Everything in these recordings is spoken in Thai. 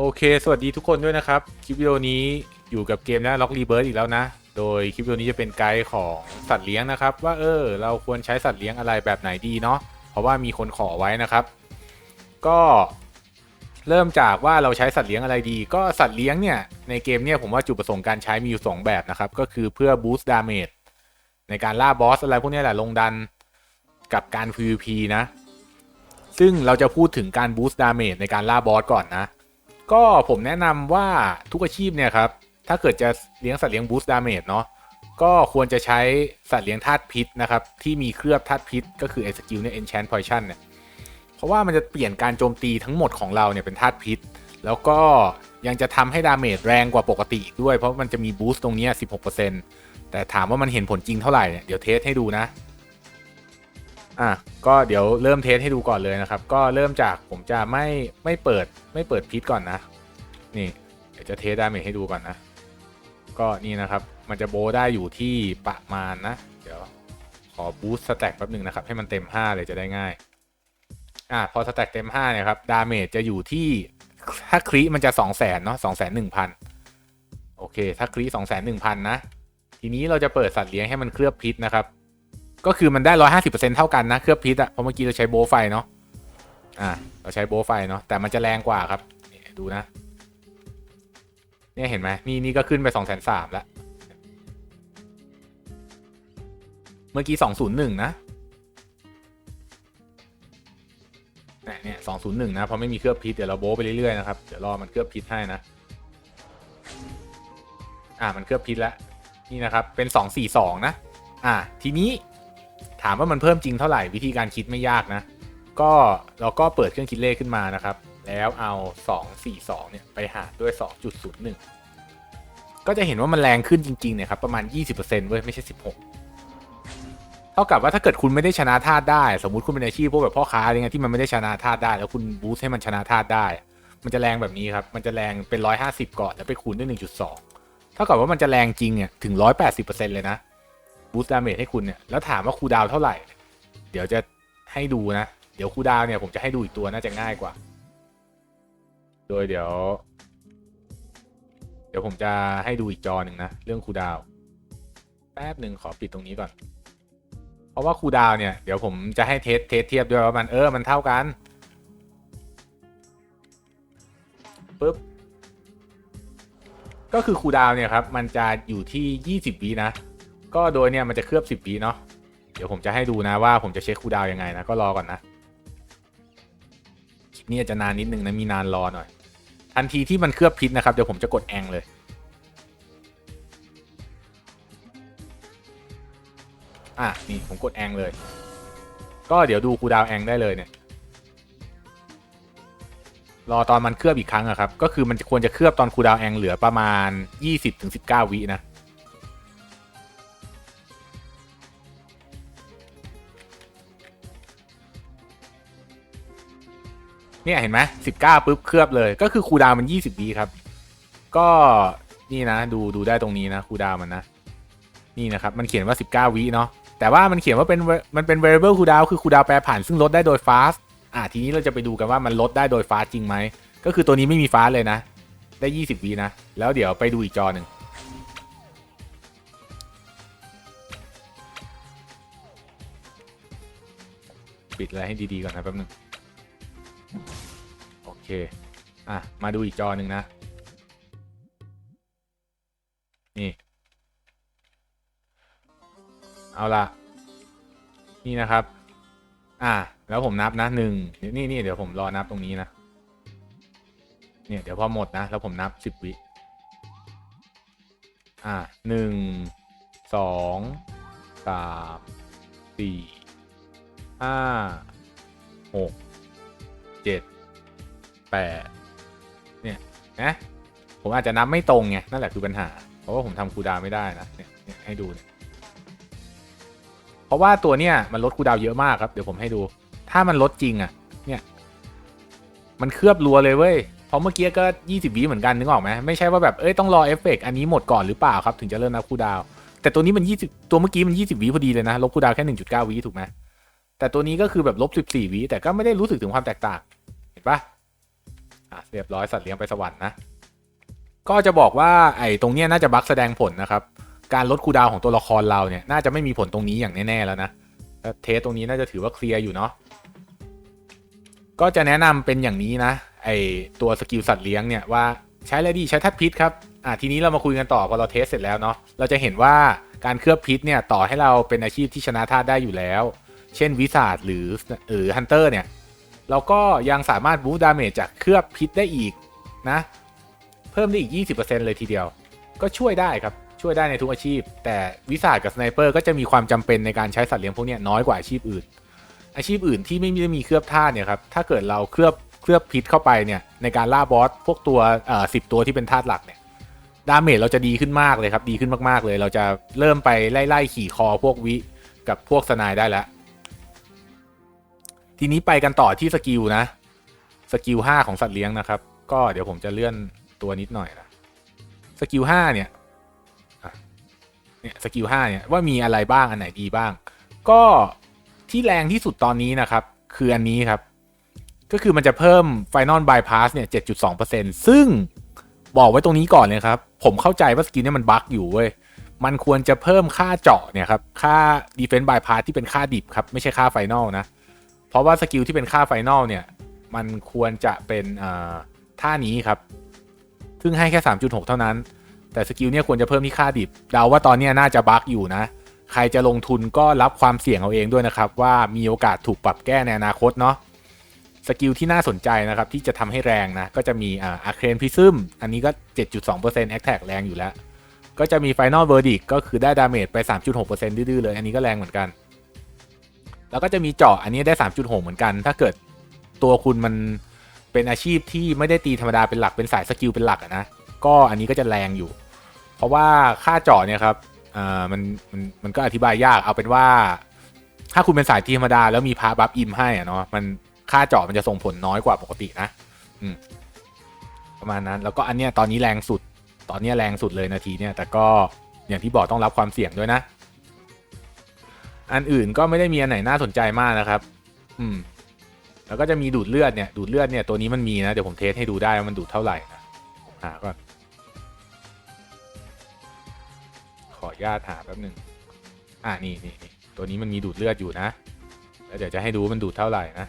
โอเค สวัสดีทุกคนด้วยนะครับ คลิปวิดีโอนี้อยู่กับเกมนะล็อกรีเบิร์ดอีกแล้วนะ โดยคลิปวิดีโอนี้จะเป็นไกด์ของสัตว์เลี้ยงนะครับ ว่าเออ เราควรใช้สัตว์เลี้ยงอะไรแบบไหนดีเนาะ เพราะว่ามีคนขอไว้นะครับ ก็เริ่มจากว่าเราใช้สัตว์เลี้ยงอะไรดี ก็สัตว์เลี้ยงเนี่ยในเกมเนี่ยผมว่าจุดประสงค์การใช้มีอยู่สองแบบนะครับ ก็คือเพื่อบูสต์ดาเมจในการล่าบอสอะไรพวกนี้แหละลงดันกับการ PVP นะ ซึ่งเราจะพูดถึงการบูสต์ดาเมจในการล่าบอสก่อนนะ ก็ผมแนะนำว่าทุกอาชีพเนี่ยครับ ถ้าเกิดจะเลี้ยงสัตว์เลี้ยงบูสต์ดาเมจเนาะก็ควรจะใช้สัตว์เลี้ยงธาตุพิษนะครับ ที่มีเคลือบธาตุพิษ ก็คือไอ้สกิลเนี่ย enchant poison เนี่ยเพราะว่ามันจะเปลี่ยนการโจมตีทั้งหมดของเราเนี่ยเป็นธาตุพิษ แล้วก็ยังจะทำให้ดาเมจแรงกว่าปกติด้วยเพราะมันจะมีบูสต์ตรงเนี้ย16%แต่ถามว่ามันเห็นผลจริงเท่าไหร่เนี่ยเดี๋ยวเทสให้ดูนะ อะก็เดี๋ยวเริ่มเทสให้ดูก่อนเลยนะครับ ก็เริ่มจากผมจะไม่ไม่เปิดไม่เปิดพิษก่อนนะ นี่เดี๋ยวจะเทสดาเมจให้ดูก่อนนะ ก็นี่นะครับ มันจะโบได้อยู่ที่ประมาณนะ เดี๋ยวขอบูสต์สแต็กแป๊บหนึ่งนะครับ ให้มันเต็ม 5 เลยจะได้ง่าย อะพอสแต็กเต็ม 5 เนี่ยครับ ดาเมจจะอยู่ที่ ถ้าครีมันจะ 2 0 0 0 0 0เนาะ2 1 0 0 0 โอเค ถ้าครี2 1 0 0 0 นะ ทีนี้เราจะเปิดสัตว์เลี้ยงให้มันเคลือบพิษนะครับ ก็คือมันได้150%เปอร์เซ็นเท่ากันนะเคลือบพิษอะเพราะเมื่อกี้เราใช้โบไฟเนาะอะเราใช้โบไฟเนาะแต่มันจะแรงกว่าครับนี่ดูนะ เนี่ยเห็นไหมนี่นี่ก็ขึ้นไป2 3 0 0 0แล้วเมื่อกี้201นะเนี่ยเนี่ย201นย์หนึ่งนะเพราะไม่มีเคลือบพิษเดี๋ยวเราโบไปเรื่อยๆนะครับเดี๋ยวรอมันเคลือบพิษให้นะอ่ามันเคลือบพิษแล้วนี่นะครับเป็น242นะ อ่า ทีนี้ ถามว่ามันเพิ่มจริงเท่าไหร่วิธีการคิดไม่ยากนะ ก็เราก็เปิดเครื่องคิดเลขขึ้นมานะครับ แล้วเอา 242 เนี่ยไปหารด้วย 2.01 ก็จะเห็นว่ามันแรงขึ้นจริงๆเนี่ยครับประมาณ 20%เว้ยไม่ใช่ 16 เท่ากับว่าถ้าเกิดคุณไม่ได้ชนะธาตุได้ สมมติคุณเป็นอาชีพพวกแบบพ่อค้าอะไรเงี้ยที่มันไม่ได้ชนะธาตุได้ แล้วคุณบูสต์ให้มันชนะธาตุได้ มันจะแรงแบบนี้ครับมันจะแรงเป็น 150 ก่อนแล้วไปคูณด้วย 1.2 เท่ากับว่ามันจะแรงจริงเนี่ยถึง 180%เลยนะ บูสต์ดาเมจให้คุณเนี่ยแล้วถามว่าคูดาวเท่าไหร่ เดี๋ยวจะให้ดูนะ เดี๋ยวคูดาวเนี่ยผมจะให้ดูอีกตัวน่าจะง่ายกว่า โดยเดี๋ยว เดี๋ยวผมจะให้ดูอีกจอหนึ่งนะ เรื่องคูดาวแป๊บหนึ่งขอปิดตรงนี้ก่อน เพราะว่าคูดาวเนี่ยเดี๋ยวผมจะให้เทสเทสเทียบด้วยว่ามันเออมันเท่ากันปึ๊บก็คือคูดาวเนี่ยครับมันจะอยู่ที่ 20วินะ ก็โดยเนี่ยมันจะเคลือบ 10วิเนาะเดี๋ยวผมจะให้ดูนะว่าผมจะเช็คคูดาวยังไงนะก็รอก่อนนะคลิปนี้อาจจะนานนิดนึงนะมีนานรอหน่อย ทันทีที่มันเคลือบพิษนะครับเดี๋ยวผมจะกดแองเลย อะนี่ผมกดแองเลย ก็เดี๋ยวดูคูดาวแองได้เลยเนี่ยรอตอนมันเคลือบอีกครั้งอะครับ ก็คือมันควรจะเคลือบตอนคูดาวแองเหลือประมาณ 20-19 วินะ เนี่ยเห็นไหมสิบเก้าปุ๊บเคลือบเลย ก็คือคูดาวมันยี่สิบวิครับ ก็นี่นะ ดูดูได้ตรงนี้นะคูดาวมันนะ นี่นะครับ มันเขียนว่าสิบเก้าวิเนาะแต่ว่ามันเขียนว่าเป็นมันเป็น variable cooldown คือ cooldown แปรผันซึ่งลดได้โดย fast อะทีนี้เราจะไปดูกันว่ามันลดได้โดย fast จริงไหม ก็คือตัวนี้ไม่มี fast เลยนะ ได้ 20วินะ แล้วเดี๋ยวไปดูอีกจอหนึ่งปิดอะไรให้ดีๆก่อนนะแป๊บนึง เคอะมาดูอีกจอหนึ่งนะ นี่ เอาละนี่นะครับ อะแล้วผมนับนะหนึ่งนี่นี่เดี๋ยวผมรอนับตรงนี้นะเนี่ยเดี๋ยวพอหมดนะ แล้วผมนับสิบวิอะหนึ่งสองสามสี่ห้าหกเจ็ด แปดเนี่ยนะผมอาจจะนับไม่ตรงไงนั่นแหละคือปัญหา เพราะว่าผมทำคูดาวไม่ได้นะเนี่ยให้ดูเนี่ยเพราะว่าตัวเนี้ยมันลดคูดาวเยอะมากครับเดี๋ยวผมให้ดู ถ้ามันลดจริงอะ่ะเนี่ยมันเคลือบรัวเลยเว้ยเพราะเมื่อกี้ก็ 20วิเหมือนกันนึกออกไหมไม่ใช่ว่าแบบเอ้ยต้องรอเอฟเฟกต์อันนี้หมดก่อนหรือเปล่าครับถึงจะเริ่มนับคูดาวแต่ตัวนี้มัน 20 ตัวเมื่อกี้มัน 20วิพอดีเลยนะลบคูดาวน์แค่ 1.9วิถูกไหมแต่ตัวนี้ก็คือแบบลบ 14วิแต่ก็ไม่ได้รู้สึกถึงความแตกต่าง เห็นปะ อะเรียบร้อยสัตว์เลี้ยงไปสวรรค์นะ ก็จะบอกว่าไอ้ตรงเนี้ยน่าจะบั๊กแสดงผลนะครับ การลดคูดาวของตัวละครเราเนี่ยน่าจะไม่มีผลตรงนี้อย่างแน่ ๆ แล้วนะเทสตรงนี้น่าจะถือว่าเคลียร์อยู่เนาะก็จะแนะนำเป็นอย่างนี้นะไอตัวสกิลสัตว์เลี้ยงเนี่ยว่าใช้อะไรดีใช้ทัดพิษครับอะทีนี้เรามาคุยกันต่อพอเราเทสเสร็จแล้วเนาะเราจะเห็นว่าการเคลือบพิษเนี่ยต่อให้เราเป็นอาชีพที่ชนะธาตุได้อยู่แล้ว เช่นวิสาดหรือหรือฮันเตอร์เนี่ย เราก็ยังสามารถบูฟดาเมจจากเคลือบพิษได้อีกนะ เพิ่มได้อีก 20%เลยทีเดียว ก็ช่วยได้ครับ ช่วยได้ในทุกอาชีพ แต่วิสาดกับสไนเปอร์ก็จะมีความจำเป็นในการใช้สัตว์เลี้ยงพวกนี้น้อยกว่าอาชีพอื่น อาชีพอื่นที่ไม่ได้มีเคลือบธาตุเนี่ยครับ ถ้าเกิดเราเคลือบเคลือบพิษเข้าไปเนี่ยในการล่าบอสพวกตัวเอ่อสิตัวที่เป็นธาตุหลักเนี่ยดาเมจเราจะดีขึ้นมากเลยครับ ดีขึ้นมากๆเลย เราจะเริ่มไปไล่ๆขี่คอพวกวิกับพวกสนายได้แล้ว ทีนี้ไปกันต่อที่สกิลนะ สกิล5ของสัตว์เลี้ยงนะครับ ก็เดี๋ยวผมจะเลื่อนตัวนิดหน่อยนะสกิล5เนี่ยเนี่ยสกิล5เนี่ยว่ามีอะไรบ้างอันไหนดีบ้าง ก็ที่แรงที่สุดตอนนี้นะครับ คืออันนี้ครับ ก็คือมันจะเพิ่ม Final Bypass เนี่ย 7.2%ซึ่งบอกไว้ตรงนี้ก่อนเลยครับ ผมเข้าใจว่าสกิลเนี่ยมันบั๊กอยู่เว้ย มันควรจะเพิ่มค่าเจาะเนี่ยครับ ค่า Defense Bypass ที่เป็นค่าดิบครับ ไม่ใช่ค่า Final นะ เพราะว่าสกิลที่เป็นค่า Final เนี่ย มันควรจะเป็นท่านี้ครับ ซึ่งให้แค่ 3.6 เท่านั้น แต่สกิลเนี่ยควรจะเพิ่มที่ค่าดิบเดาว่าตอนนี้น่าจะบั๊กอยู่นะ ใครจะลงทุนก็รับความเสี่ยงเอาเองด้วยนะครับ ว่ามีโอกาสถูกปรับแก้ในอนาคตเนาะสกิลที่น่าสนใจนะครับที่จะทำให้แรงนะ ก็จะมีอ่าอาร์เคนพิซึมอันนี้ก็ 7.2% a t t a c k แรงอยู่แล้ว ก็จะมี Final Verdict ก็คือได้ดาเมจไป 3.6%ดื้อๆเลย อันนี้ก็แรงเหมือนกัน แล้วก็จะมีเจาะอันนี้ได้ 3.6 เหมือนกัน ถ้าเกิดตัวคุณมันเป็นอาชีพที่ไม่ได้ตีธรรมดาเป็นหลักเป็นสายสกิลเป็นหลักนะ ก็อันนี้ก็จะแรงอยู่ เพราะว่าค่าเจาะเนี่ยครับอ่ามันมันมันก็อธิบายยากเอาเป็นว่า ถ้าคุณเป็นสายตีธรรมดาแล้วมีพาบัฟอิมให้อะเนาะมันค่าเจาะมันจะส่งผลน้อยกว่าปกตินะอืมประมาณนั้นแล้วก็อันเนี้ยตอนนี้แรงสุด ตอนนี้แรงสุดเลยนาทีเนี่ยแต่ก็อย่างที่บอกต้องรับความเสี่ยงด้วยนะ อันอื่นก็ไม่ได้มีอันไหนน่าสนใจมากนะครับ อืม แล้วก็จะมีดูดเลือดเนี่ย ดูดเลือดเนี่ยตัวนี้มันมีนะ เดี๋ยวผมเทสให้ดูได้ว่ามันดูดเท่าไหร่นะหาก่อน ขออนุญาตหาแป๊บหนึ่งอ่านี่นี่นี่ตัวนี้มันมีดูดเลือดอยู่นะ แล้วเดี๋ยวจะให้ดูมันดูดเท่าไหร่นะ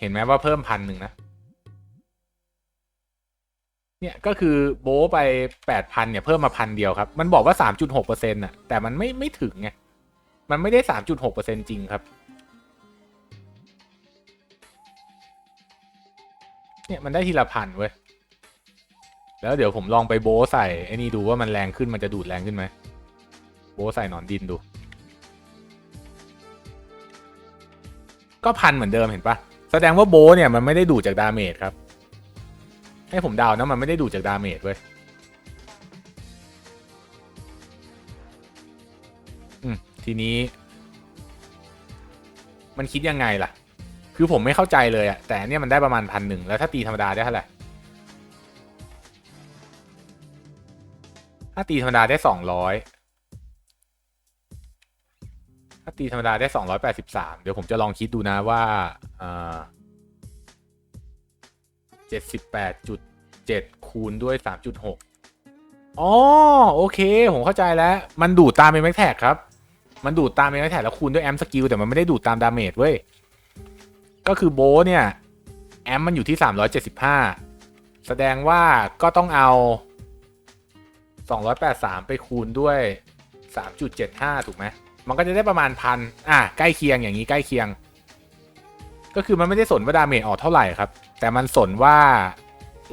เห็นไหมว่าเพิ่มพันหนึ่งนะเนี่ยก็คือโบไปแปดพันเนี่ย เพิ่มมาพันเดียวครับ มันบอกว่าสามจุดหกเปอร์เซ็นต์่ะ แต่มันไม่ไม่ถึงไง มันไม่ได้สามจุดหกเปอร์เซ็นจริงครับ เนี่ยมันได้ทีละพันเว้ย แล้วเดี๋ยวผมลองไปโบใส่ไอ้นี่ดูว่ามันแรงขึ้นมันจะดูดแรงขึ้นไหม โบใส่หนอนดินดู ก็พันเหมือนเดิมเห็นปะแสดงว่าโบเนี่ยมันไม่ได้ดูดจากดาเมจครับ ให้ผมเดานะมันไม่ได้ดูดจากดาเมจเว้ย ทีนี้ มันคิดยังไงล่ะ คือผมไม่เข้าใจเลยอะแต่เนี่ยมันได้ประมาณพันหนึ่งแล้วถ้าตีธรรมดาได้เท่าไหร่ถ้าตีธรรมดาได้สองร้อยถ้าตีธรรมดาได้สองร้อยแปดสิบสามเดี๋ยวผมจะลองคิดดูนะว่าอ่าเจ็ดสิบแปดจุดเจ็ดคูณด้วยสามจุดหกอ๋อ โอเค ผมเข้าใจแล้ว มันดูดตามเป็นแม็กแท็กครับ มันดูดตามเป็นแม็กแทแล้วคูณด้วยแอมสกิลแต่มันไม่ได้ดูดตามดาเมจเว้ย ก็คือโบเนี่ย แอมมันอยู่ที่ 375 แสดงว่าก็ต้องเอา 283 ไปคูณด้วย 3.75 ถูกไหม มันก็จะได้ประมาณพันอะ ใกล้เคียงอย่างนี้ใกล้เคียง ก็คือมันไม่ได้สนว่าดาเมจออกเท่าไหร่ครับ แต่มันสนว่า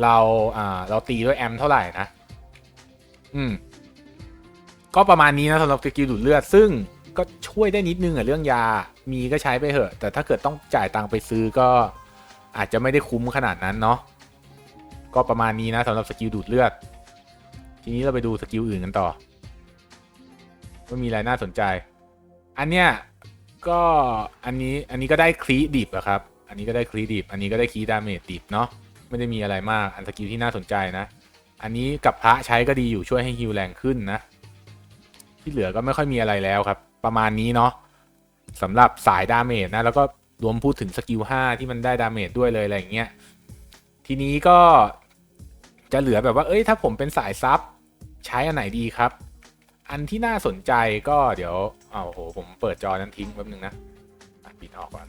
เราอ่าเราตีด้วยแอมเท่าไหร่นะ อืมก็ประมาณนี้นะสำหรับสกิลดูดเลือด ซึ่ง ก็ช่วยได้นิดนึงอะเรื่องยา มีก็ใช้ไปเถอะ แต่ถ้าเกิดต้องจ่ายตังไปซื้อก็อาจจะไม่ได้คุ้มขนาดนั้นเนาะ ก็ประมาณนี้นะสำหรับสกิลดูดเลือด ทีนี้เราไปดูสกิลอื่นกันต่อว่ามีอะไรน่าสนใจ อันเนี้ยก็อันนี้อันนี้ก็ได้คลีดิบอะครับ อันนี้ก็ได้คลีดิบ อันนี้ก็ได้คลีดาเมจดิบเนาะ ไม่ได้มีอะไรมาก อันสกิลที่น่าสนใจนะ อันนี้กับพระใช้ก็ดีอยู่ช่วยให้ฮิวแรงขึ้นนะ ที่เหลือก็ไม่ค่อยมีอะไรแล้วครับ ประมาณนี้เนาะสำหรับสายดาเมจนะ แล้วก็รวมพูดถึงสกิล 5 ที่มันได้ดาเมจด้วยเลยอะไรอย่างเงี้ย ทีนี้ก็จะเหลือแบบว่า เอ้ย ถ้าผมเป็นสายซับใช้อันไหนดีครับ อันที่น่าสนใจก็เดี๋ยวเอาวโห ผมเปิดจอนั้นทิ้งแป๊บนึงนะปิดออกก่อน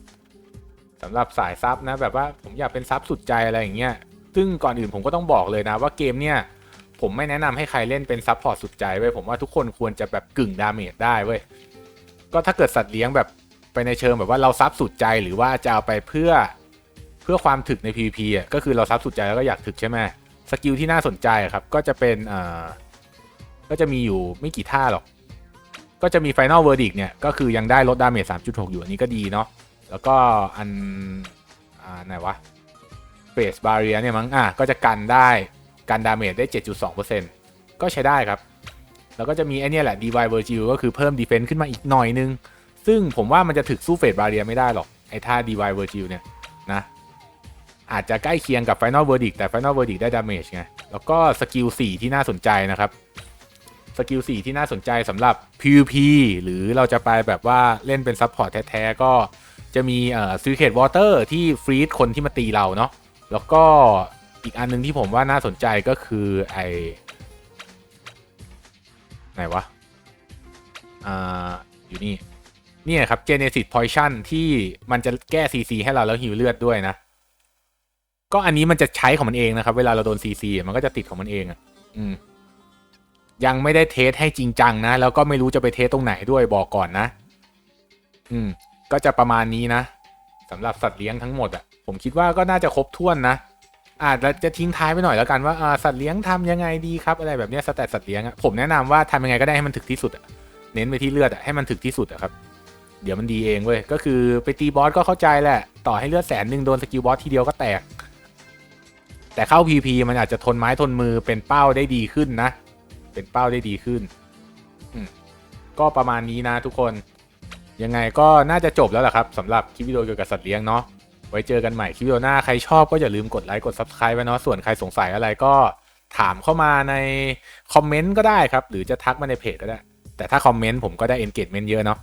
สำหรับสายซับนะ แบบว่าผมอยากเป็นซับสุดใจอะไรอย่างเงี้ย ซึ่งก่อนอื่นผมก็ต้องบอกเลยนะว่าเกมเนี่ย ผมไม่แนะนำให้ใครเล่นเป็นซับพอร์ตสุดใจเว้ยผมว่าทุกคนควรจะแบบกึ่งดาเมจได้เว้ยก็ถ้าเกิดสัตว์เลี้ยงแบบไปในเชิงแบบว่าเราซับสุดใจหรือว่าจะเอาไปเพื่อเพื่อความถึกใน PVP อะก็คือเราซับสุดใจแล้วก็อยากถึกใช่ไหมสกิลที่น่าสนใจครับก็จะเป็นอ่าก็จะมีอยู่ไม่กี่ท่าหรอก ก็จะมี Final Verdict เนี่ยก็คือยังได้ลดดาเมจ3.6 อยู่อันนี้ก็ดีเนาะแล้วก็อันอ่าไหนวะ Face Barrier เนี่ยมั้งอะก็จะกันได้ กันดาเมจได้ 7.2%ก็ใช้ได้ครับ แล้วก็จะมีไอเนี่ยแหละ DY Virgil ก็คือเพิ่ม Defense ขึ้นมาอีกหน่อยนึง ซึ่งผมว่ามันจะถึกสู้ Face Barrier ไม่ได้หรอก ไอ้ท่า DY Virgil เนี่ยนะอาจจะใกล้เคียงกับ Final Verdict แต่ Final Verdict ได้ Damage ไง แล้วก็สกิล 4 ที่น่าสนใจนะครับ สกิล 4 ที่น่าสนใจสำหรับ PVP หรือเราจะไปแบบว่าเล่นเป็นซับพอร์ตแท้ๆ ก็จะมีเอ่อ Secret Water ที่ฟรีดคนที่มาตีเราเนาะ แล้วก็ อีกอันหนึงที่ผมว่าน่าสนใจก็คือไอไหนวะ อ่า อยู่นี่ เนี่ยครับ Genesis Poison ที่มันจะแก้ CC ให้เราแล้วฮิวเลือดด้วยนะ ก็อันนี้มันจะใช้ของมันเองนะครับ เวลาเราโดน CC มันก็จะติดของมันเองอะ อืม ยังไม่ได้เทสให้จริงจังนะ แล้วก็ไม่รู้จะไปเทสตรงไหนด้วยบอกก่อนนะ อืม ก็จะประมาณนี้นะสำหรับสัตว์เลี้ยงทั้งหมดอะ ผมคิดว่าก็น่าจะครบถ้วนนะ อาจจะจะทิ้งท้ายไปหน่อยแล้วกันว่าอ่าสัตว์เลี้ยงทำยังไงดีครับอะไรแบบเนี้ยสแตทสัตว์เลี้ยงอะผมแนะนำว่าทำยังไงก็ได้ให้มันถึกที่สุดอะเน้นไปที่เลือดอะให้มันถึกที่สุดอะครับเดี๋ยวมันดีเองเว้ยก็คือไปตีบอสก็เข้าใจแหละ ต่อให้เลือดแสนหนึ่งโดนสกิลบอสทีเดียวก็แตก แต่เข้า PP มันอาจจะทนไม้ทนมือเป็นเป้าได้ดีขึ้นนะ เป็นเป้าได้ดีขึ้นก็ประมาณนี้นะทุกคนยังไงก็น่าจะจบแล้วล่ะครับสำหรับคลิปวิดีโอเกี่ยวกับสัตว์เลี้ยงเนาะ ไว้เจอกันใหม่คลิปหน้าใครชอบก็อย่าลืมกดไลค์กด Subscribe ไว้เนาะส่วนใครสงสัยอะไรก็ถามเข้ามาในคอมเมนต์ก็ได้ครับ หรือจะทักมาในเพจก็ได้ แต่ถ้าคอมเมนต์ผมก็ได้ engagement เยอะเนาะ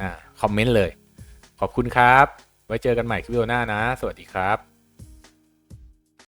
อ่าคอมเมนต์เลย ขอบคุณครับ ไว้เจอกันใหม่คลิปหน้านะ สวัสดีครับ